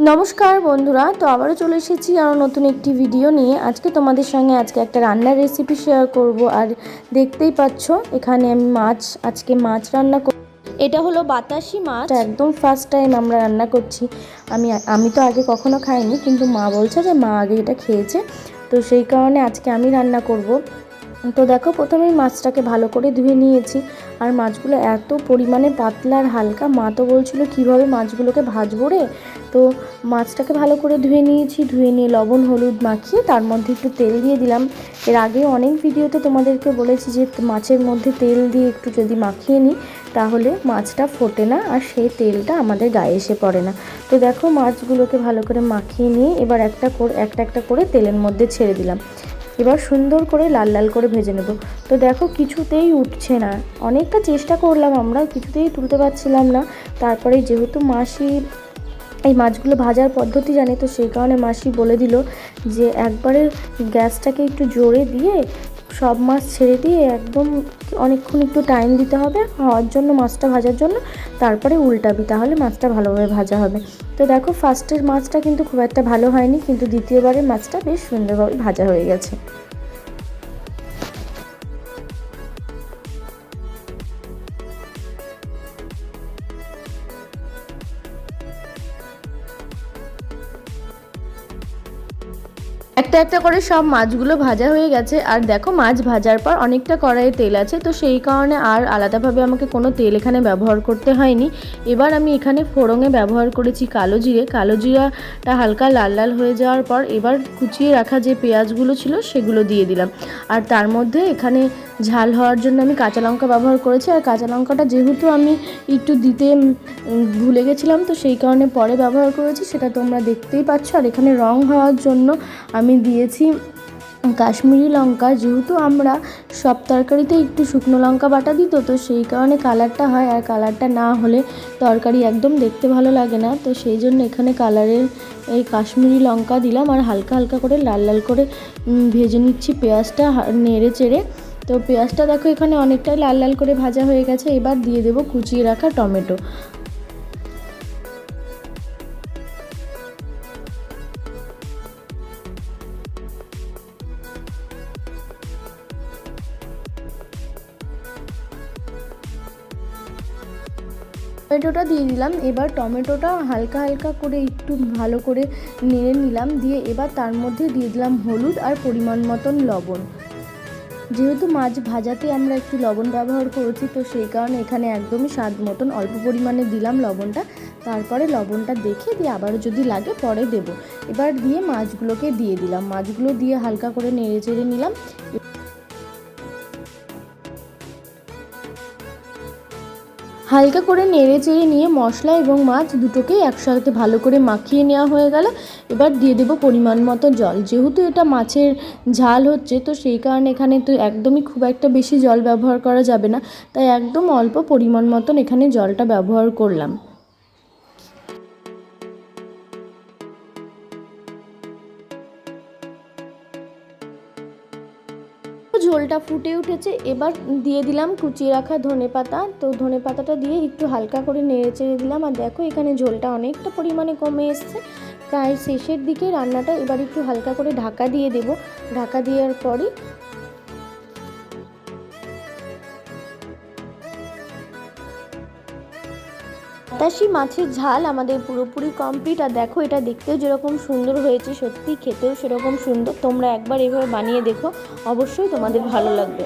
নমস্কার বন্ধুরা তো আবারও চলে এসেছি আরও নতুন একটি ভিডিও নিয়ে। আজকে তোমাদের সঙ্গে আজকে একটা রান্নার রেসিপি শেয়ার করব। আর দেখতেই পাচ্ছ এখানে আমি মাছ আজকে মাছ রান্না করব এটা হলো বাতাসি মাছ। একদম ফার্স্ট টাইম আমরা রান্না করছি। আমি আমি তো আগে কখনো খাইনি কিন্তু মা বলছে যে মা আগে এটা খেয়েছে। তো সেই কারণে আজকে আমি রান্না করব। তো দেখো, প্রথমেই মাছটাকে ভালো করে ধুয়ে নিয়েছি। আর মাছগুলো এত পরিমাণে পাতলা আর হালকা, মা তো বলছিল, কীভাবে মাছগুলোকে ভাজবো রে? তো মাছটাকে ভালো করে ধুয়ে নিয়েছি, ধুয়ে নিয়ে লবণ, হলুদ মাখিয়ে তার মধ্যে একটু তেল দিয়ে দিলাম। এর আগে অনেক ভিডিওতে তোমাদেরকে বলেছি যে, মাছের মধ্যে তেল দিয়ে একটু যদি মাখিয়ে নিই, তাহলে মাছটা ফোটে না আর সেই তেলটা আমাদের গায়ে এসে পড়ে না। তো দেখো, মাছগুলোকে ভালো করে মাখিয়ে নিয়ে এবার একটা করে একটা একটা করে তেলের মধ্যে ছেড়ে দিলাম। এবার সুন্দর করে লাল লাল করে ভেজে নেব। তো দেখো কিছুতেই উঠছে না। অনেকটা চেষ্টা করলাম আমরা, কিছুতেই তুলতে পারছিলাম না। তারপরে যেহেতু মাসি এই মাছগুলো ভাজার পদ্ধতি জানে, তো সেই কারণে মাসি বলে দিল যে একবারে গ্যাসটাকে একটু জোরে দিয়ে সব মাছ ছেড়ে দিয়ে একদম অনেকক্ষণ একটু টাইম দিতে হবে হওয়ার জন্য, মাছটা ভাজার জন্য, তারপরে উল্টাবি, তাহলে মাছটা ভালোভাবে ভাজা হবে। তো দেখো ফার্স্টের মাছটা কিন্তু খুব একটা ভালো হয়নি, কিন্তু দ্বিতীয়বারের মাছটা বেশ সুন্দরভাবে ভাজা হয়ে গেছে। একটা একটা করে সব মাছগুলো ভাজা হয়ে গেছে। আর দেখো, মাছ ভাজার পর অনেকটা কড়াইয়ে তেল আছে। তো সেই কারণে আর আলাদাভাবে আমাকে কোনো তেল এখানে ব্যবহার করতে হয়নি। এবার আমি এখানে ফোড়ঙে ব্যবহার করেছি কালো জিরে। কালো জিরাটা হালকা লাল লাল হয়ে যাওয়ার পর এবার কুচিয়ে রাখা যে পেঁয়াজগুলো ছিল, সেগুলো দিয়ে দিলাম। আর তার মধ্যে এখানে ঝাল হওয়ার জন্য আমি কাঁচা লঙ্কা ব্যবহার করেছি। আর কাঁচা লঙ্কাটা যেহেতু আমি একটু দিতে ভুলে গেছিলাম, তো সেই কারণে পরে ব্যবহার করেছি। সেটা তোমরা দেখতেই পাচ্ছ। আর এখানে রং হওয়ার জন্য আমি দিয়েছি কাশ্মীরি লঙ্কা। যেহেতু আমরা সব তরকারিতে একটু শুকনো লঙ্কা বাটা দিত তো সেই কারণে কালারটা হয় আর কালারটা না হলে তরকারি একদম দেখতে ভালো লাগে না। তো সেই জন্য এখানে কালারের এই কাশ্মীরি লঙ্কা দিলাম আর হালকা হালকা করে লাল লাল করে ভেজে নিচ্ছি পেঁয়াজটা নেড়ে চেড়ে। তো পেঁয়াজটা দেখো এখানে অনেকটাই লাল লাল করে ভাজা হয়ে গেছে। এবার দিয়ে দেবো কুচিয়ে রাখা টমেটো। টমেটোটা দিয়ে দিলাম। এবার টমেটোটা হালকা হালকা করে একটু ভালো করে নেড়ে নিলাম। দিয়ে এবার তার মধ্যে দিয়ে দিলাম হলুদ আর পরিমাণ মতন লবণ। যেহেতু মাছ ভাজাতে আমরা একটু লবণ ব্যবহার করেছি, তো সেই কারণে এখানে একদমই স্বাদ মতন অল্প পরিমাণে দিলাম লবণটা। তারপরে লবণটা দেখে দিয়ে আবারও যদি লাগে পরে দেব। এবার দিয়ে মাছগুলোকে দিয়ে দিলাম। মাছগুলো দিয়ে হালকা করে নেড়ে চেড়ে নিলাম। হালকা করে নেড়ে চেড়ে নিয়ে মশলা এবং মাছ দুটোকেই একসাথে ভালো করে মাখিয়ে নেওয়া হয়ে গেল। এবার দিয়ে দেবো পরিমাণ মতো জল। যেহেতু এটা মাছের ঝাল হচ্ছে, তো সেই কারণে এখানে তো একদমই খুব একটা বেশি জল ব্যবহার করা যাবে না। তাই একদম অল্প পরিমাণ মতন এখানে জলটা ব্যবহার করলাম। ঝোলটা ফুটে উঠেছে। এবার দিয়ে দিলাম কুচিয়ে রাখা ধনে পাতা। তো ধনে পাতাটা দিয়ে একটু হালকা করে নেড়ে চেড়ে দিলাম। আর দেখো, এখানে ঝোলটা অনেকটা পরিমাণে কমে এসছে। প্রায় শেষের দিকে রান্নাটা এবার একটু হালকা করে ঢাকা দিয়ে দেব। ঢাকা দেওয়ার পরই বাতাসি মাছের ঝাল আমাদের পুরোপুরি কমপ্লিট আর দেখো, এটা দেখতেও যেরকম সুন্দর হয়েছে, সত্যি খেতেও সেরকম সুন্দর। তোমরা একবার এভাবে বানিয়ে দেখো, অবশ্যই তোমাদের ভালো লাগবে।